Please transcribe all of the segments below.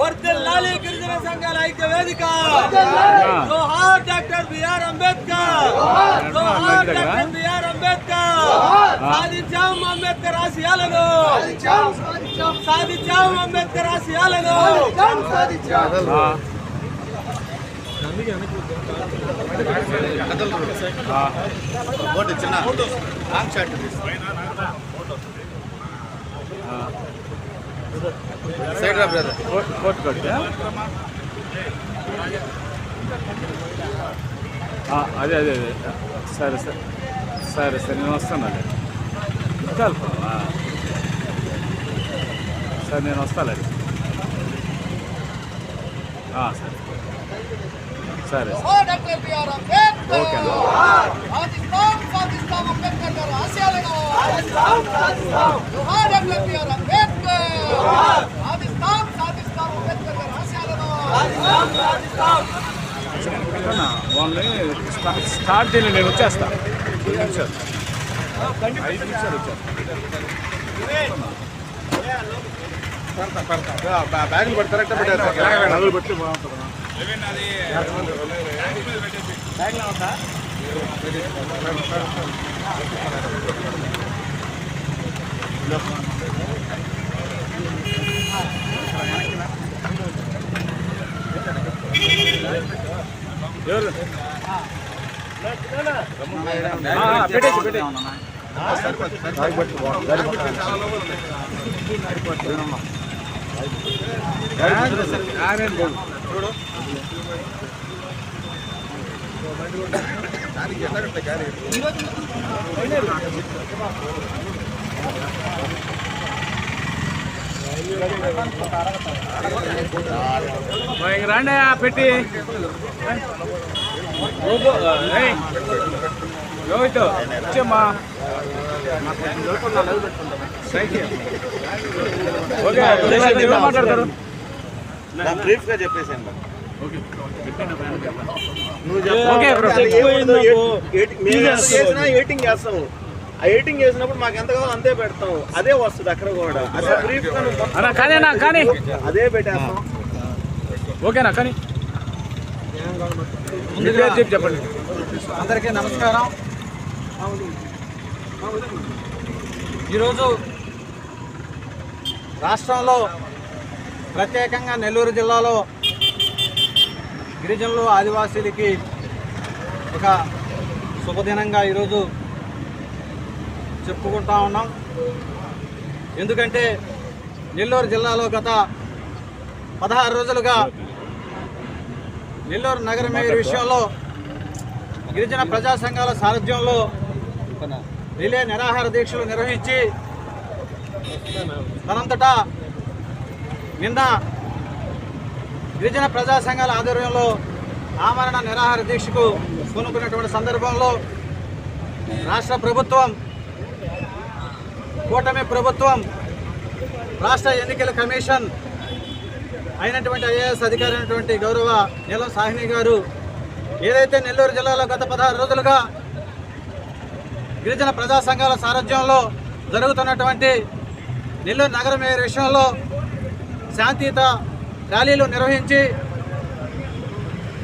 వర్దిల్లాలి గిరిజన సంఘాల ఐక్య వేదిక జోహార్ డాక్టర్ బిఆర్ అంబేద్కర్ జోహార్ డాక్టర్ బిఆర్ అంబేద్కర్ సాధించాం అంబేద్కర్ ఆశయాలను సాధించాం అంబేద్కర్ ఆశయాలను ఓటు చిన్న లాంగ్ షాట్ సైడ్ రా బ్రదర్ కోట్ కొట్టా అదే అదే అదే. సరే సరే. సరే సరే నేను వస్తాను అదే. చాలు. సరే నేను వస్తాను అది. ఆ, సరే. సరే ఓకే వాళ్ళని స్టార్ట్ చేయండి నేను వచ్చేస్తా ఐదు నిమిషాలు ఐదు నిమిషాలు వచ్చేస్తా బ్యాగులు పడి కరెక్ట్ పెట్టారు నగలు పెట్టి బాగుంటుంది ఎవరు ఆ, పెట్టేసి పెట్టేసి ఆరేం లేదు మరి ఇంక రండి ఆ పెట్టి రోహిత్ వచ్చేమ్మా. సైకిల్. ఓకే మాట్లాడతారు? బ్రీఫ్గా చెప్పేసాను ఓకే బ్రో. ఎయిటింగ్ చేస్తాము ఆ ఎయిటింగ్ చేసినప్పుడు మాకు ఎంత కావాలో అంతే పెడతాం. అదే వస్తుంది అక్కడ కూడా. అదే బ్రీఫ్ అన్నా కానీ అన్నా కానీ అదే పెట్టేస్తాం. ఓకేనా కానీ చెప్పండి. అందరికీ నమస్కారం. ఈరోజు రాష్ట్రంలో ప్రత్యేకంగా నెల్లూరు జిల్లాలో గిరిజనులు ఆదివాసీలకి ఒక శుభదినంగా ఈరోజు చెప్పుకుంటా ఉన్నాం. ఎందుకంటే నెల్లూరు జిల్లాలో గత పదహారు రోజులుగా నెల్లూరు నగర మేయర్ విషయంలో గిరిజన ప్రజా సంఘాల సారథ్యంలో రిలే నిరాహార దీక్షలు నిర్వహించి తనంతటా నిన్న గిరిజన ప్రజా సంఘాల ఆధ్వర్యంలో ఆమరణ నిరాహార దీక్షకు పూనుకున్నటువంటి సందర్భంలో రాష్ట్ర ప్రభుత్వం కూటమి ప్రభుత్వం రాష్ట్ర ఎన్నికల కమిషన్ అయినటువంటి ఐఏఎస్ అధికారి అయినటువంటి గౌరవ నీలం సాహిని గారు ఏదైతే నెల్లూరు జిల్లాలో గత పదహారు రోజులుగా గిరిజన ప్రజా సంఘాల సారథ్యంలో జరుగుతున్నటువంటి నెల్లూరు నగర మేయర్ విషయంలో శాంతియుత ర్యాలీలు నిర్వహించి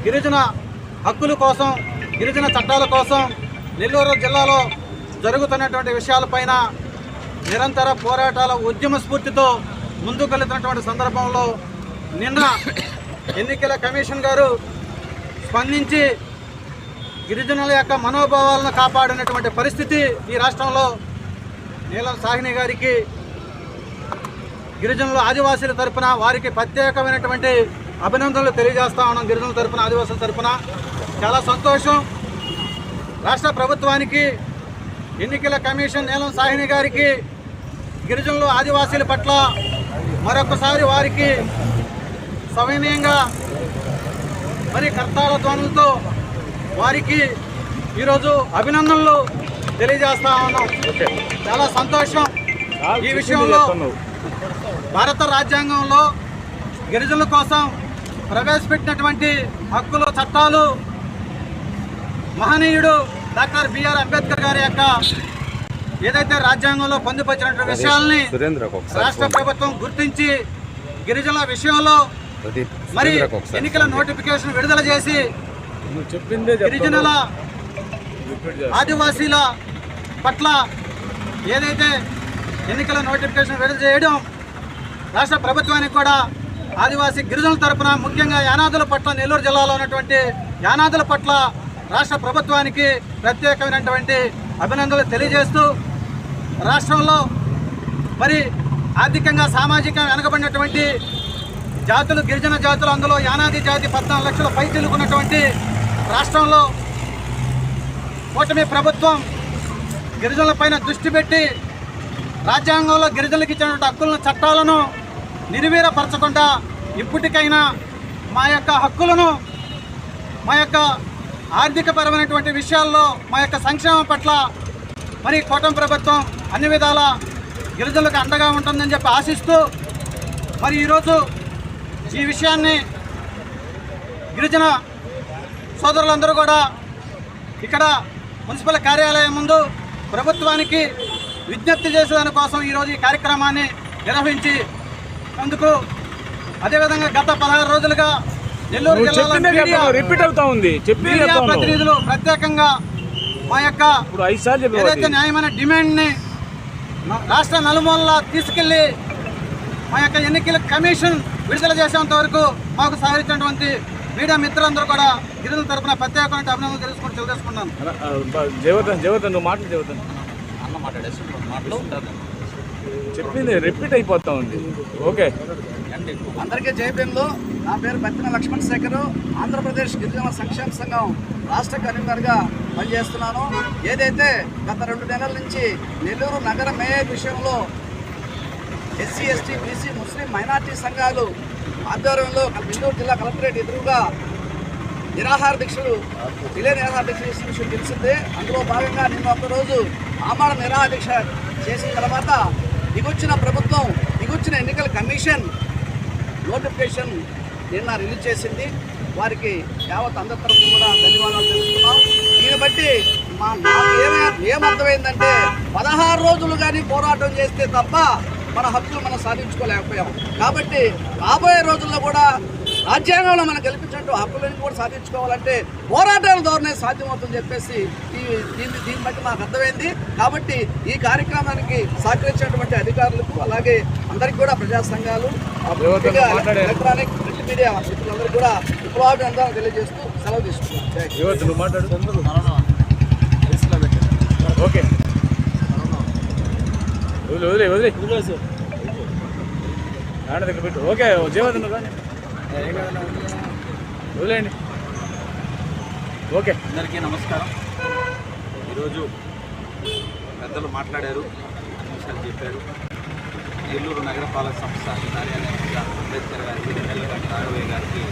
గిరిజన హక్కుల కోసం గిరిజన చట్టాల కోసం నెల్లూరు జిల్లాలో జరుగుతున్నటువంటి విషయాలపైన నిరంతర పోరాటాల ఉద్యమ స్ఫూర్తితో ముందుకెళ్తున్నటువంటి సందర్భంలో నిన్న ఎన్నికల కమిషన్ గారు స్పందించి గిరిజనుల యొక్క మనోభావాలను కాపాడినటువంటి పరిస్థితి ఈ రాష్ట్రంలో నీలం సాహిని గారికి గిరిజనుల ఆదివాసీల తరఫున వారికి ప్రత్యేకమైనటువంటి అభినందనలు తెలియజేస్తా ఉన్నాం గిరిజనుల తరపున ఆదివాసుల తరపున. చాలా సంతోషం. రాష్ట్ర ప్రభుత్వానికి ఎన్నికల కమిషన్ నీలం సాహిని గారికి గిరిజనులు ఆదివాసీల పట్ల మరొకసారి వారికి సవినయంగా మరి కర్తాల ధ్వనులతో వారికి ఈరోజు అభినందనలు తెలియజేస్తా ఉన్నాం. చాలా సంతోషం ఈ విషయంలో. భారత రాజ్యాంగంలో గిరిజనుల కోసం ప్రవేశపెట్టినటువంటి హక్కులు చట్టాలు మహనీయుడు డాక్టర్ బిఆర్ అంబేద్కర్ గారి యొక్క ఏదైతే రాజ్యాంగంలో పొందుపరిచినటువంటి విషయాల్ని రాష్ట్ర ప్రభుత్వం గుర్తించి గిరిజనుల విషయంలో మరి ఎన్నికల నోటిఫికేషన్ విడుదల చేసి గిరిజనుల. ఆదివాసీల పట్ల ఏదైతే ఎన్నికల నోటిఫికేషన్ విడుదల చేయడం రాష్ట్ర ప్రభుత్వానికి కూడా ఆదివాసీ గిరిజనుల తరపున ముఖ్యంగా యానాదుల పట్ల నెల్లూరు జిల్లాలో ఉన్నటువంటి యానాదుల పట్ల రాష్ట్ర ప్రభుత్వానికి ప్రత్యేకమైనటువంటి అభినందనలు తెలియజేస్తూ రాష్ట్రంలో మరి ఆర్థికంగా సామాజికంగా వెనకబడినటువంటి జాతులు గిరిజన జాతులు అందులో యానాది జాతి పద్నాలుగు లక్షల పై తెలుగున్నటువంటి రాష్ట్రంలో కూటమి ప్రభుత్వం గిరిజనులపైన దృష్టి పెట్టి రాజ్యాంగంలో గిరిజనులకు ఇచ్చినటువంటి హక్కులను చట్టాలను నిర్వీరపరచకుండా ఇప్పటికైనా మా యొక్క హక్కులను మా యొక్క ఆర్థికపరమైనటువంటి విషయాల్లో మా యొక్క సంక్షేమం పట్ల మరి కూటమి ప్రభుత్వం అన్ని విధాల గిరిజనులకు అండగా ఉంటుందని చెప్పి ఆశిస్తూ మరి ఈరోజు ఈ విషయాన్ని గిరిజన సోదరులందరూ కూడా ఇక్కడ మున్సిపల్ కార్యాలయం ముందు ప్రభుత్వానికి విజ్ఞప్తి చేసేదాని కోసం ఈరోజు ఈ కార్యక్రమాన్ని నిర్వహించి అందుకు అదేవిధంగా గత పదహారు రోజులుగా రిపీట్ అవుతా ఉంది. నువ్వు. ప్రతినిధులు ప్రత్యేకంగా మా యొక్క ఏదైతే. న్యాయమైన డిమాండ్ని న- రాష్ట్ర నలుమూలలా తీసుకెళ్ళి మా యొక్క ఎన్నికల కమిషన్ విడుదల చేసేంత వరకు మాకు సహకరించినటువంటి మీడియా మిత్రులందరూ కూడా గిరిజనుల తరపున ప్రత్యేకమైన అభినందనలు తెలుసుకుంటూ తెలియజేసుకున్నాను అన్న, బా- జయవర్ధన్ జయవర్ధన్ నువ్వు మాటలు జయవర్ధన్. చెప్పింది రిపీట్ అయిపోతా ఉంది. ఓకే. అందరికీ జైపీఎంలో నా పేరు బత్తిన లక్ష్మణ్ శేఖర్. ఆంధ్రప్రదేశ్ గిరిజన సంక్షేమ సంఘం రాష్ట్ర కన్వీనర్గా పనిచేస్తున్నాను. ఏదైతే గత రెండు నెలల నుంచి నెల్లూరు నగర మేయర్ విషయంలో SC ST BC Muslim minority సంఘాలు ఆధ్వర్యంలో నెల్లూరు జిల్లా కలెక్టరేట్ ఎదురుగా నిరాహార దీక్షలు రిలే నిరాహార దీక్ష చేసిన విషయం తెలిసిందే. అందులో భాగంగా నిన్న ఒకరోజు ఆమరణ నిరాహార దీక్ష చేసిన తర్వాత దిగొచ్చిన ప్రభుత్వం దిగొచ్చిన ఎన్నికల కమిషన్ నోటిఫికేషన్ నిన్న రిలీజ్ చేసింది. వారికి యావత్ అందరి తరఫున కూడా ధన్యవాదాలు తెలుస్తున్నాం దీన్ని బట్టి మా ఏమర్థమైందంటే పదహారు రోజులు కానీ పోరాటం చేస్తే తప్ప మన హక్కులు మనం సాధించుకోలేకపోయాం. కాబట్టి రాబోయే రోజుల్లో కూడా రాజ్యాంగంలో మనం కల్పించినట్టు హక్కులను కూడా సాధించుకోవాలంటే పోరాటాల ద్వారానే సాధ్యమవుతుందని చెప్పేసి ఈ దీన్ని దీన్ని బట్టి నాకు అర్థమైంది. కాబట్టి ఈ కార్యక్రమానికి సహకరించినటువంటి అధికారులకు అలాగే అందరికీ కూడా ప్రజా సంఘాలు ఎలక్ట్రానిక్ ప్రింట్ మీడియా మిత్రులందరూ కూడా విప్లవాభినందనలు తెలియజేస్తూ సెలవు మాట్లాడు? ఓకే. వదిలే వదిలే వదిలే. ఆడ దగ్గర పెట్టు. ఓకే నువ్వు కానీ వదిలేయండి. ఓకే. అందరికీ నమస్కారం. ఈరోజు పెద్దలు మాట్లాడారు విషయాలు చెప్పారు. నెల్లూరు నగరపాలక సంస్థ కార్యాలయంగా అంబేద్కర్ గారికి ఎమ్మెల్యే రాఘవయ్య గారికి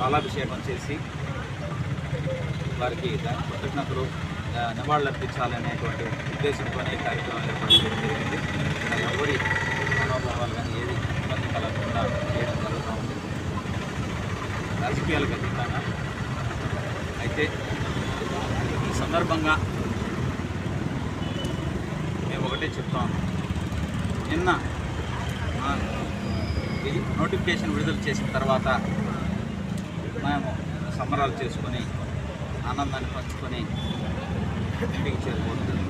పాలాభిషేకం చేసి వారికి దాని కృతజ్ఞతలు నివాళులు అర్పించాలనేటువంటి ఉద్దేశంతోనే కార్యక్రమం ఏర్పాటు చేయడం జరిగింది. ఎవరి మనోభావాలు కానీ ఏది ఇబ్బంది కలగకుండా చేయడం జరుగుతూ ఉంది రాజకీయాలకు అతీతంగా అయితే ఈ సందర్భంగా మేము ఒకటే చెప్తాను నిన్న నోటిఫికేషన్ విడుదల చేసిన తర్వాత మేము సంబరాలు చేసుకొని ఆనందాన్ని పంచుకొని ఇంటికి చేరుకోవడం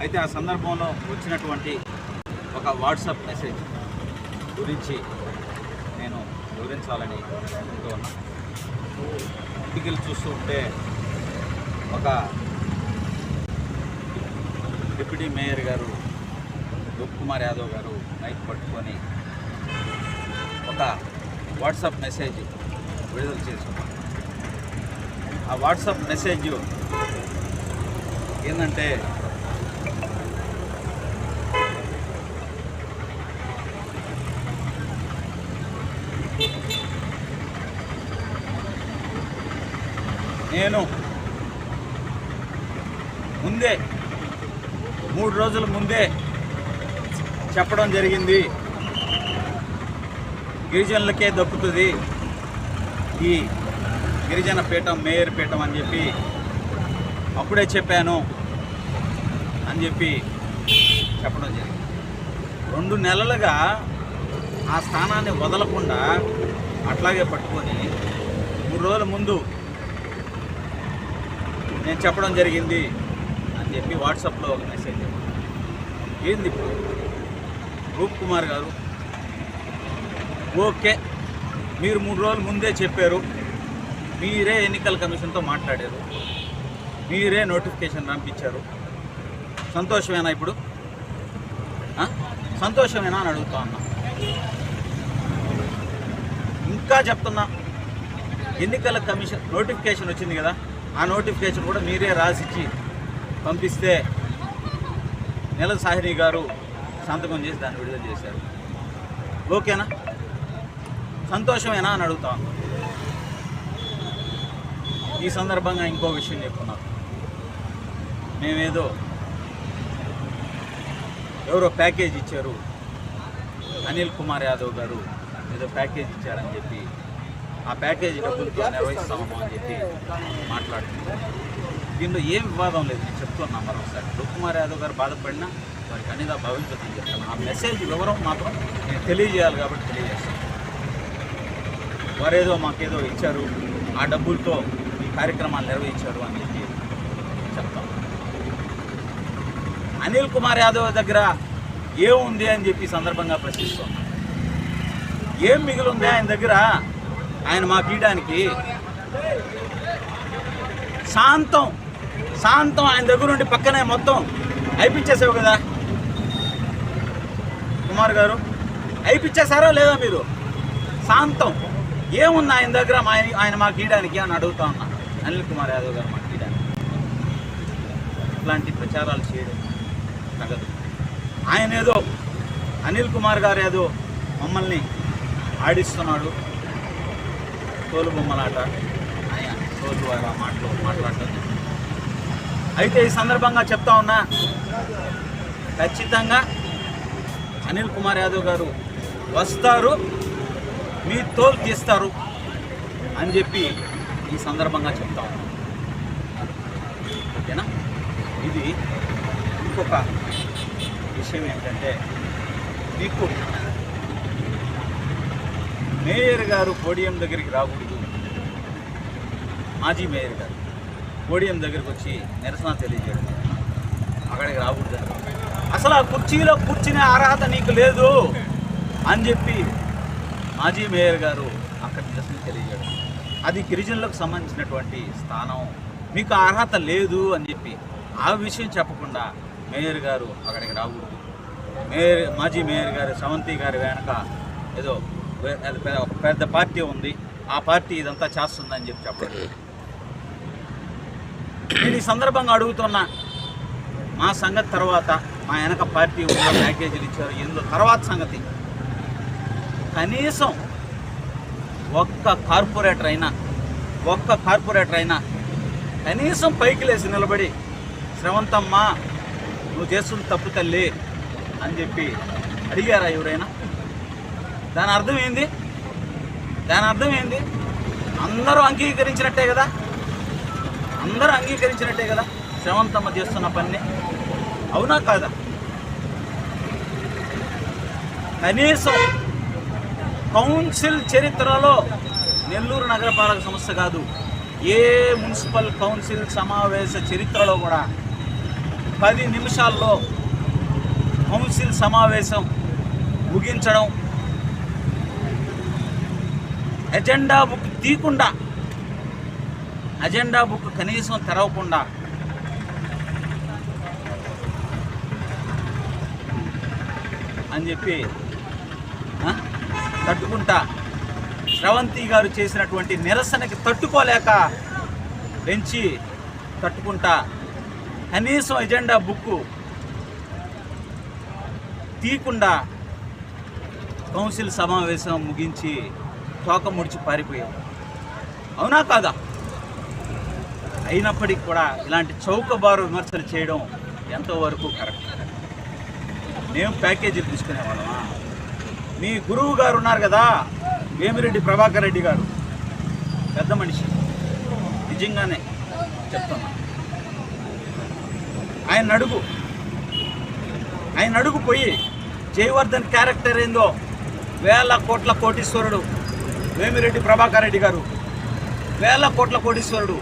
అయితే ఆ సందర్భంలో వచ్చినటువంటి ఒక వాట్సాప్ మెసేజ్ గురించి వివరించాలని అనుకుంటూ ఉన్నా. ఇంటికి చూస్తూ ఉంటే ఒక డిప్యూటీ మేయర్ గారు రూప్ కుమార్ యాదవ్ గారు మైక్ పట్టుకొని ఒక వాట్సాప్ మెసేజ్ విడుదల చేసుకున్నారు ఆ వాట్సాప్ మెసేజ్ ఏంటంటే నేను ముందే మూడు రోజుల ముందే చెప్పడం జరిగింది. గిరిజనులకే దక్కుతుంది ఈ గిరిజన పీఠం మేయర్ పీఠం అని చెప్పి అప్పుడే చెప్పాను అని చెప్పి చెప్పడం జరిగింది. రెండు నెలలుగా ఆ స్థానాన్ని వదలకుండా అట్లాగే పట్టుకొని మూడు రోజుల ముందు నేను చెప్పడం జరిగింది అని చెప్పి వాట్సాప్లో ఒక మెసేజ్ ఏంది ఇప్పుడు? రూప్ కుమార్ గారు. ఓకే. మీరు మూడు రోజుల ముందే చెప్పారు. మీరే ఎన్నికల కమిషన్తో మాట్లాడారు. మీరే నోటిఫికేషన్ పంపించారు. సంతోషమేనా ఇప్పుడు? సంతోషమేనా అని అడుగుతా ఉన్నా. ఇంకా చెప్తున్నా. ఎన్నికల కమిషన్ నోటిఫికేషన్ వచ్చింది కదా? ఆ నోటిఫికేషన్ కూడా మీరే రాసిచ్చి పంపిస్తే నెల సాహిని గారు సంతకం చేసి దాన్ని విడుదల చేశారు. ఓకేనా? సంతోషమేనా అని అడుగుతా ఈ సందర్భంగా ఇంకో విషయం చెప్తున్నారు మేమేదో ఎవరో ప్యాకేజ్ ఇచ్చారు. అనిల్ కుమార్ యాదవ్ గారు ఏదో ప్యాకేజ్ ఇచ్చారని చెప్పి ఆ ప్యాకేజ్ డబ్బులతో నిర్వహిస్తాము అని చెప్పి మాట్లాడుతున్నాం దీనిలో ఏం వివాదం లేదు నేను చెప్తున్నా మరొకసారి కుమార్ యాదవ్ గారు బాధపడినా వారికి అనేది భవిష్యత్తు చెప్తాను ఆ మెసేజ్ వివరం మాత్రం నేను తెలియజేయాలి కాబట్టి తెలియజేస్తాను. వారేదో మాకేదో ఇచ్చారు ఆ డబ్బులతో ఈ కార్యక్రమాలు నిర్వహించారు అని చెప్పి చెప్తాం. అనిల్ కుమార్ యాదవ్ దగ్గర ఏముంది అని చెప్పి సందర్భంగా ప్రశ్నిస్తాం ఏం మిగిలింది ఆయన దగ్గర? ఆయన మా గీయడానికి శాంతం శాంతం ఆయన దగ్గర ఉండి పక్కనే మొత్తం అయిపించేసావు కదా. కుమార్ గారు అయిపించేశారా లేదా మీరు? శాంతం ఏముంది ఆయన దగ్గర మా ఆయన ఆయన మాకు అని అడుగుతా ఉన్నా. అనిల్ కుమార్ యాదవ్ గారు మాకు గీయడానికి ఇట్లాంటి ప్రచారాలు చేయడం తగదు. ఆయన ఏదో అనిల్ కుమార్ గారు ఏదో మమ్మల్ని ఆడిస్తున్నాడు. తోలు బొమ్మలాట. ఆయన తోలు మాటలు మాట్లాడటం. అయితే ఈ సందర్భంగా చెప్తా ఉన్నా ఖచ్చితంగా అనిల్ కుమార్ యాదవ్ గారు వస్తారు మీ తోలు తీస్తారు అని చెప్పి ఈ సందర్భంగా చెప్తా ఉన్నా. ఓకేనా? ఇది ఇంకొక విషయం ఏంటంటే మీకు మేయర్ గారు పోడియం దగ్గరికి రాకూడదు. మాజీ మేయర్ గారు పోడియం దగ్గరికి వచ్చి నిరసన తెలియజేయడం. అక్కడికి రాకూడదు. అసలు ఆ కుర్చీలో కూర్చునే అర్హత నీకు లేదు అని చెప్పి మాజీ మేయర్ గారు అక్కడ నిరసన తెలియజేయడం. అది గిరిజనులకు సంబంధించినటువంటి స్థానం. మీకు అర్హత లేదు అని చెప్పి ఆ విషయం చెప్పకుండా మేయర్ గారు అక్కడికి రాకూడదు. మేయర్ మాజీ మేయర్ గారు సవంతి గారి వెనక ఏదో ఒక పెద్ద పార్టీ ఉంది. ఆ పార్టీ ఇదంతా చేస్తుందని చెప్పి చెప్పండి. నేను ఈ సందర్భంగా అడుగుతున్నా మా సంగతి తర్వాత మా వెనక పార్టీ ఉందో ప్యాకేజీలు ఇచ్చారు ఏందో తర్వాత సంగతి. కనీసం ఒక్క కార్పొరేటర్ అయినా ఒక్క కార్పొరేటర్ అయినా కనీసం పైకి లేచి నిలబడి శ్రవంతమ్మ నువ్వు చేస్తుంది తప్పు తల్లి అని చెప్పి అడిగారా ఎవరైనా? దాని అర్థం ఏంది? దాని అర్థం ఏంది? అందరూ అంగీకరించినట్టే కదా? అందరూ అంగీకరించినట్టే కదా? శ్రవంతమ్మ చేస్తున్న పని? అవునా కాదా? కనీసం కౌన్సిల్ చరిత్రలో నెల్లూరు నగరపాలక సంస్థ కాదు ఏ మున్సిపల్ కౌన్సిల్ సమావేశ చరిత్రలో కూడా పది నిమిషాల్లో కౌన్సిల్ సమావేశం ముగించడం ఎజెండా బుక్ తీయకుండా అజెండా బుక్ కనీసం తెరవకుండా. అని చెప్పి తట్టుకుంటా. శ్రవంతి గారు చేసినటువంటి నిరసనకి తట్టుకోలేక పెంచి తట్టుకుంటా. కనీసం ఎజెండా బుక్ తీయకుండా కౌన్సిల్ సమావేశం ముగించి తోక ముడిచి పారిపోయాం అవునా కాదా? అయినప్పటికీ కూడా ఇలాంటి చౌకబారు విమర్శలు చేయడం ఎంతవరకు కరెక్ట్? మేము ప్యాకేజీలు తీసుకునేవాళ్ళమా మీ గురువు గారు ఉన్నారు కదా వేమిరెడ్డి ప్రభాకర్ రెడ్డి గారు. పెద్ద మనిషి. నిజంగానే చెప్తున్నా. ఆయన అడుగు. ఆయన అడుగు పోయి జయవర్ధన్ క్యారెక్టర్ ఏందో? వేల కోట్ల కోటీశ్వరుడు. వేమిరెడ్డి ప్రభాకర్ రెడ్డి గారు వేల కోట్ల కోటీశ్వరుడు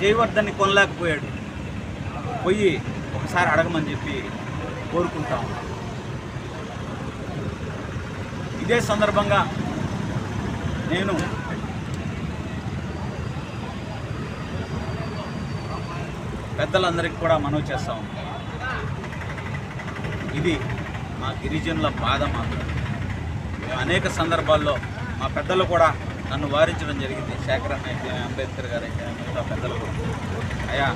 జయవర్ధన్ని కొనలేకపోయాడు. పోయి ఒకసారి అడగమని చెప్పి కోరుకుంటాం ఇదే సందర్భంగా నేను పెద్దలందరికీ కూడా మనవి చేస్తాం ఇది మా గిరిజనుల బాధ మాత్రం. అనేక సందర్భాల్లో మా పెద్దలు కూడా నన్ను వారించడం జరిగింది. శేఖరన్ అయితే అంబేద్కర్ గారు అయితే మిగతా పెద్దలు కూడా. అయా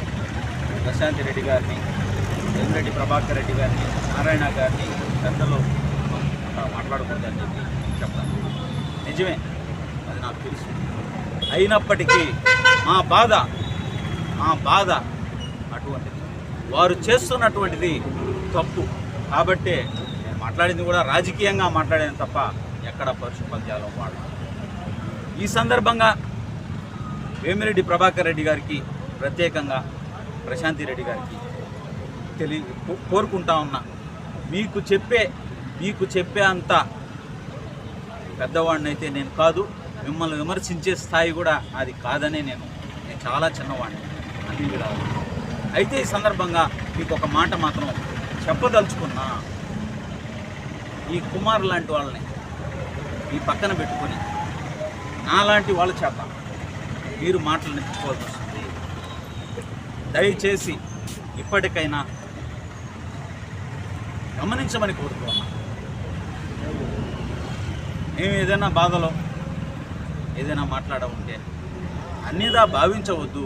ప్రశాంతి రెడ్డి గారిని రెడ్డి ప్రభాకర్ రెడ్డి గారిని నారాయణ గారిని పెద్దలు అట్లా మాట్లాడకూడదని చెప్పి చెప్తాను నిజమే అది నాకు తెలుసు. అయినప్పటికీ మా బాధ మా బాధ అటువంటిది వారు చేస్తున్నటువంటిది తప్పు. కాబట్టే నేను మాట్లాడింది కూడా రాజకీయంగా మాట్లాడాను తప్ప ఎక్కడ పరుషు పద్యాలు ఈ సందర్భంగా వేమిరెడ్డి ప్రభాకర్ రెడ్డి గారికి ప్రత్యేకంగా ప్రశాంతి రెడ్డి గారికి తెలి కో- కోరుకుంటా ఉన్నా. మీకు చెప్పే మీకు చెప్పే అంత పెద్దవాడినైతే నేను కాదు. మిమ్మల్ని విమర్శించే స్థాయి కూడా అది కాదనే నేను. నేను చాలా చిన్నవాడిని. అన్ని విధాలు. అయితే ఈ సందర్భంగా మీకు ఒక మాట మాత్రం చెప్పదలుచుకున్నా. ఈ కుమార్ లాంటి వాళ్ళని ఈ పక్కన పెట్టుకొని నాలాంటి వాళ్ళ చేత మీరు మాటలు నెప్పుకోవాల్సి వస్తుంది. దయచేసి ఇప్పటికైనా గమనించమని కోరుకోవాలి మేము ఏదైనా బాధలో ఏదైనా మాట్లాడ ఉంటే అన్నిదా భావించవద్దు.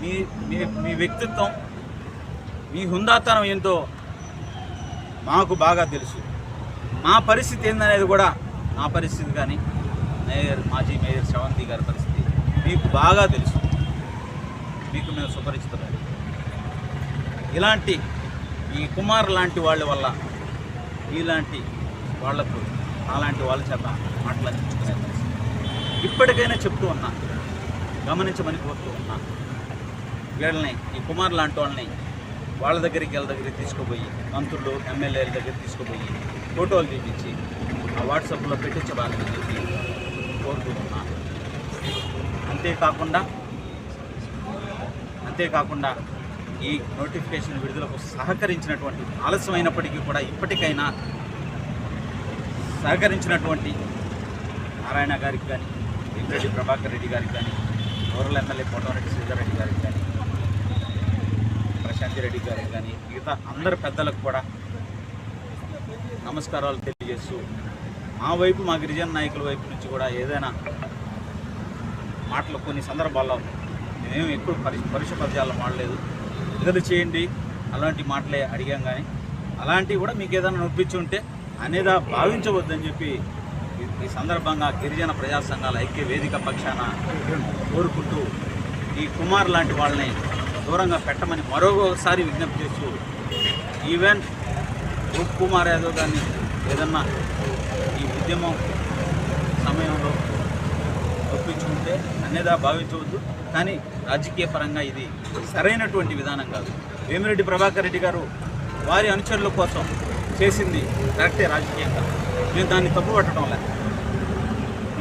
మీ మీ మీ వ్యక్తిత్వం మీ హుందాతనం ఏంటో మాకు బాగా తెలుసు. మా పరిస్థితి ఏందనేది కూడా నా పరిస్థితి కానీ మేయర్ మాజీ మేయర్ శ్రవంతి గారి పరిస్థితి మీకు బాగా తెలుసు. మీకు మేము సుపరిచితులు ఇలాంటి ఈ కుమార్ లాంటి వాళ్ళ వల్ల ఇలాంటి వాళ్ళకు అలాంటి వాళ్ళ చేత మాట్లాడించుకునే ఇప్పటికైనా చెప్తూ ఉన్నా గమనించమని కోరుతూ ఉన్నా వీళ్ళని ఈ కుమార్ లాంటి వాళ్ళని వాళ్ళ దగ్గరికి వీళ్ళ దగ్గరికి తీసుకుపోయి మంత్రులు ఎమ్మెల్యేల దగ్గర తీసుకుపోయి ఫోటోలు తీపించి వాట్సాప్లో పెట్టించబాలని చెప్పి కోరుతూ అంతేకాకుండా అంతేకాకుండా ఈ నోటిఫికేషన్ విడుదలకు సహకరించినటువంటి ఆలస్యమైనప్పటికీ కూడా ఇప్పటికైనా సహకరించినటువంటి నారాయణ గారికి కానీ వెంకరెడ్డి ప్రభాకర్ రెడ్డి గారికి కానీ రూరల్ ఎమ్మెల్యే కోటమరెడ్డి శ్రీధర్ గారికి కానీ ప్రశాంతి రెడ్డి గారికి కానీ మిగతా అందరు పెద్దలకు కూడా నమస్కారాలు తెలియజేస్తూ మా వైపు మా గిరిజన నాయకుల వైపు నుంచి కూడా ఏదైనా మాటలు కొన్ని సందర్భాల్లో మేము ఎక్కువ పరి పరుష పద్యాలు మాడలేదు. ఎదురు చేయండి అలాంటి మాటలే అడిగాం కానీ అలాంటివి కూడా మీకు ఏదైనా నొప్పించి ఉంటే అనేదా భావించవద్దని చెప్పి ఈ- ఈ సందర్భంగా గిరిజన ప్రజా సంఘాల ఐక్య వేదిక పక్షాన కోరుకుంటూ ఈ కుమార్ లాంటి వాళ్ళని దూరంగా పెట్టమని మరొకసారి విజ్ఞప్తి చేస్తూ ఈవెన్ రూప్ కుమార్ యాదవ్ గారిని ఏదన్నా ఈ ఉద్యమం సమయంలో ఒప్పించుకుంటే అనేదా భావించవద్దు. కానీ రాజకీయ పరంగా ఇది సరైనటువంటి విధానం కాదు. వేమిరెడ్డి ప్రభాకర్ రెడ్డి గారు వారి అనుచరుల కోసం చేసింది కరెక్టే రాజకీయంగా. మేము దాన్ని తప్పు పట్టడం లేదు.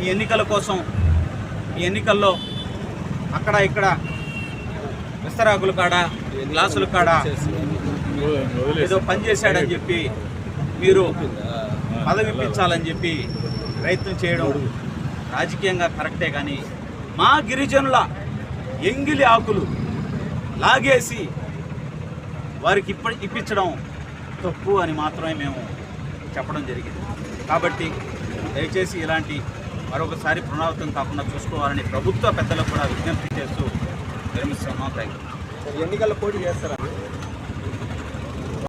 ఈ ఎన్నికల కోసం ఈ ఎన్నికల్లో అక్కడ ఇక్కడ విస్తరాకుల కాడ గ్లాసుల కాడ ఏదో పని చేశాడని చెప్పి మీరు పదవి ఇప్పించాలని చెప్పి ప్రయత్నం చేయడం రాజకీయంగా కరెక్టే కానీ మా గిరిజనుల ఎంగిలి ఆకులు లాగేసి వారికి ఇప్ప ఇప్పించడం తప్పు అని మాత్రమే మేము చెప్పడం జరిగింది. కాబట్టి దయచేసి ఇలాంటి మరొకసారి పునరావృతం కాకుండా చూసుకోవాలని ప్రభుత్వ పెద్దలకు కూడా విజ్ఞప్తి చేస్తూ నిర్మిస్తున్నాం. థ్యాంక్ యూ ఎన్నికల్లో పోటీ చేస్తారా?